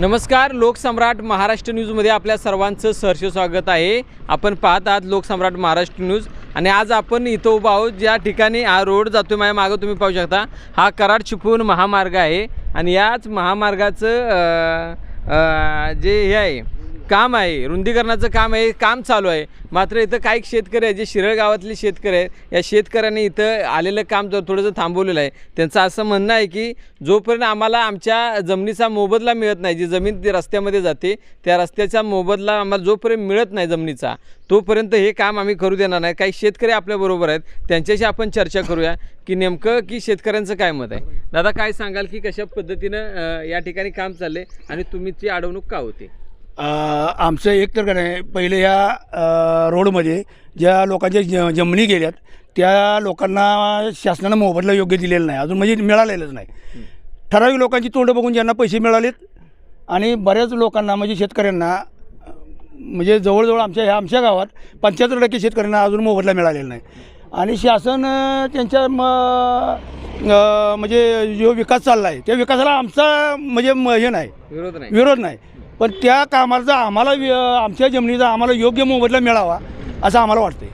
नमस्कार लोकसम्राट महाराष्ट्र न्यूजमध्ये आपल्या सर्वांचं सहर्ष स्वागत आहे. आपण पाहत आहात लोकसम्राट महाराष्ट्र न्यूज. आणि आज आपण इथं उभा आहोत. ज्या ठिकाणी हा रोड जातो माझ्या मागं तुम्ही पाहू शकता. हा कराड चिपळूण महामार्ग आहे. आणि याच महामार्गाचं जे हे आहे काम आहे रुंदीकरणाचं काम आहे काम चालू आहे. मात्र इथं काही शेतकरी आहे जे शिरळ गावातले शेतकरी आहेत या शेतकऱ्यांनी इथं आलेलं काम जर थोडंसं थांबवलेलं आहे त्यांचं असं म्हणणं आहे की जोपर्यंत आम्हाला आमच्या जमिनीचा मोबदला मिळत नाही जी जमीन ती रस्त्यामध्ये जाते त्या रस्त्याचा मोबदला आम्हाला जोपर्यंत मिळत नाही जमिनीचा तोपर्यंत हे काम आम्ही करू देणार नाही. काही शेतकरी आपल्याबरोबर आहेत त्यांच्याशी आपण चर्चा करूया की नेमकं की शेतकऱ्यांचं काय मत आहे. दादा काय सांगाल की कशा पद्धतीनं या ठिकाणी काम चालले आणि तुम्हीची अडवणूक का होते? आमचं एक तर का नाही पहिले ह्या रोडमध्ये ज्या लोकांच्या ज जमिनी गेल्यात त्या लोकांना शासनानं मोबदला योग्य दिलेला नाही. अजून म्हणजे मिळालेलंच नाही. ठराविक लोकांची तोंड बघून ज्यांना पैसे मिळालेत आणि बऱ्याच लोकांना म्हणजे शेतकऱ्यांना म्हणजे जवळजवळ आमच्या ह्या आमच्या गावात पंच्याहत्तर टक्के शेतकऱ्यांना अजून मोबदला मिळालेला नाही. आणि शासन त्यांच्या म म्हणजे जो विकास चालला आहे त्या विकासाला आमचा म्हणजे म- हे नाही. विरोध नाही. विरोध नाही. पण त्या कामाचा आम्हाला आमच्या जमिनीचा आम्हाला योग्य मोबदला मिळावा असं आम्हाला वाटतंय.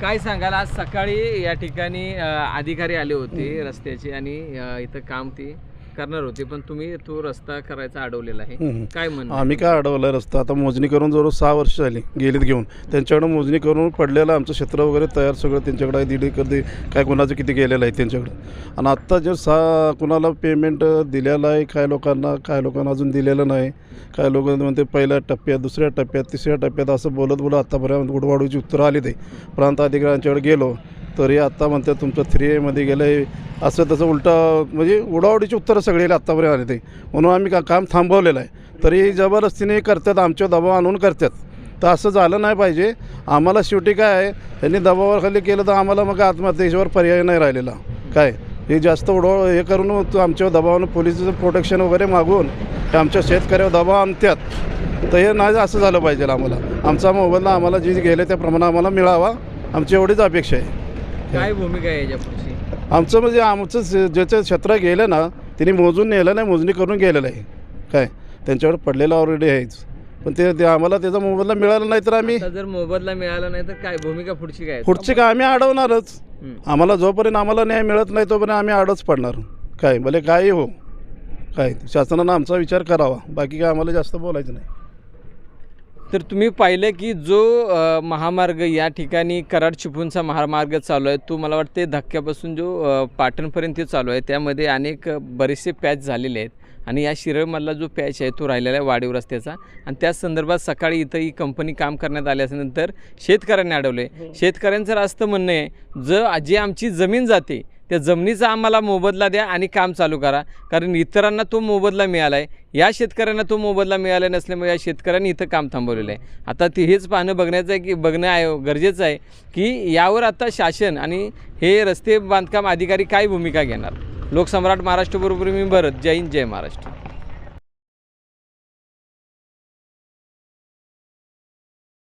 काय सांगाल? आज सकाळी या ठिकाणी अधिकारी आले होते रस्त्याचे आणि इथं काम ते करणार होते पण तुम्ही तो रस्ता करायचा अडवलेला आहे. काय म्हणणं? आम्ही काय अडवलं रस्ता? आता मोजणी करून जवळ सहा वर्ष झाली गेलीत घेऊन. त्यांच्याकडं मोजणी करून पडलेलं आमचं क्षेत्र वगैरे तयार सगळं त्यांच्याकडे आहे. दीड एकर दे काय कोणाचं किती गेलेलं आहे त्यांच्याकडं. आणि आत्ता जे सा कुणाला पेमेंट दिलेलं आहे काय लोकांना काय लोकांना अजून दिलेलं नाही. काय लोक म्हणते पहिल्या टप्प्यात दुसऱ्या टप्प्यात तिसऱ्या टप्प्यात असं बोलत बोलत आत्तापर्यंत उडवाडूची उत्तरं आली ते. प्रांत अधिकाऱ्यांच्याकडे गेलो. तरी आत्ता म्हणतात तुमचं थ्री एमध्ये गेलं आहे असं तसं उलटं म्हणजे उडावडीची उत्तरं सगळे आत्तापर्यंत आले ते म्हणून आम्ही का काम थांबवलेलं आहे. तरी जबरदस्तीने करतात आमच्या दबाव आणून करतात. तर असं झालं नाही पाहिजे. आम्हाला शेवटी काय आहे त्यांनी दबावाखाली केलं तर आम्हाला मग आत्महत्येच्यावर पर्याय नाही राहिलेला. काय? हे जास्त उडव हे करून आमच्या आमच्यावर दबावानं पोलिसचं प्रोटेक्शन वगैरे मागून आमच्या शेतकऱ्यावर दबाव आणतात. तर हे नाही असं झालं पाहिजे आम्हाला. आमचा मोबदला आम्हाला जे गेले त्याप्रमाणे आम्हाला मिळावा. आमची एवढीच अपेक्षा आहे. काय भूमिका आहे याच्या पुढची आमचं म्हणजे आमचं ज्याचं क्षेत्र गेलं ना त्यांनी मोजून नेलं नाही मोजणी करून गेलेलं आहे. काय? त्यांच्याकडे पडलेलं ऑलरेडी आहेच. पण ते ते आम्हाला त्याचा मोबदला मिळाला नाही तर आम्ही आता जर मोबदला मिळाला नाही तर काय? भूमिका पुढची काय? आहे? पुढचे काय? आम्ही अडवणारच. आम्हाला जोपर्यंत आम्हाला न्याय मिळत नाही तोपर्यंत आम्ही अडच पडणार. काय? भले काही हो. काय? शासनानं आमचा विचार करावा. बाकी काय आम्हाला जास्त बोलायचं नाही. तर तुम्ही पाहिलं की जो महामार्ग या ठिकाणी कराड चिपळूणचा महामार्ग चालू आहे तो मला वाटते धक्क्यापासून जो पाटणपर्यंत चालू आहे त्यामध्ये अनेक बरेचसे पॅच झालेले आहेत. आणि या शिरळमधला जो पॅच आहे तो राहिलेला आहे वाढीव रस्त्याचा. आणि त्याच संदर्भात सकाळी इथं ही कंपनी काम करण्यात आल्यानंतर शेतकऱ्यांनी अडवले शेतकऱ्यांचं रास्त म्हणणं आहे ज जी आमची जमीन जाते त्या जमिनीचा आम्हाला मोबदला द्या आणि काम चालू करा. कारण इतरांना तो मोबदला मिळाला आहे या शेतकऱ्यांना तो मोबदला मिळाला नसल्यामुळे या शेतकऱ्यांनी इथं काम थांबवलेलं आहे. आता ते हेच पाहणं बघण्याचं आहे की बघणं आहे गरजेचं आहे की यावर आता शासन आणि हे रस्ते बांधकाम अधिकारी काय भूमिका घेणार? लोकसम्राट महाराष्ट्रबरोबर मी भरत. जय हिंद जय महाराष्ट्र.